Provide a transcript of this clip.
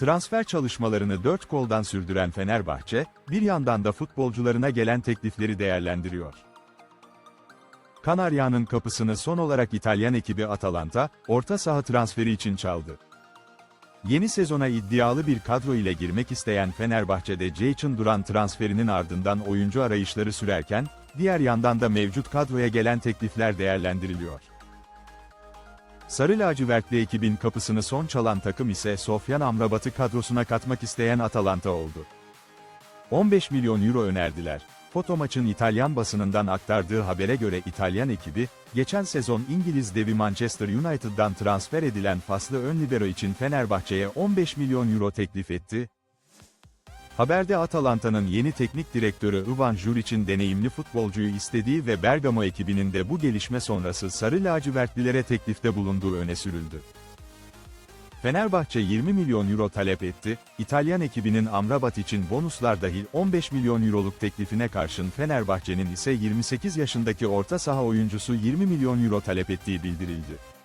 Transfer çalışmalarını dört koldan sürdüren Fenerbahçe, bir yandan da futbolcularına gelen teklifleri değerlendiriyor. Kanarya'nın kapısını son olarak İtalyan ekibi Atalanta, orta saha transferi için çaldı. Yeni sezona iddialı bir kadro ile girmek isteyen Fenerbahçe'de Ceyhun Duran transferinin ardından oyuncu arayışları sürerken, diğer yandan da mevcut kadroya gelen teklifler değerlendiriliyor. Sarı lacivertli ekibin kapısını son çalan takım ise Sofyan Amrabat'ı kadrosuna katmak isteyen Atalanta oldu. 15 milyon euro önerdiler. Foto maçın İtalyan basınından aktardığı habere göre İtalyan ekibi, geçen sezon İngiliz devi Manchester United'dan transfer edilen faslı ön libero için Fenerbahçe'ye 15 milyon euro teklif etti. Haberde Atalanta'nın yeni teknik direktörü Ivan Juric'in deneyimli futbolcuyu istediği ve Bergamo ekibinin de bu gelişme sonrası Sarı lacivertlilere teklifte bulunduğu öne sürüldü. Fenerbahçe 20 milyon euro talep etti, İtalyan ekibinin Amrabat için bonuslar dahil 15 milyon euroluk teklifine karşın Fenerbahçe'nin ise 28 yaşındaki orta saha oyuncusu 20 milyon euro talep ettiği bildirildi.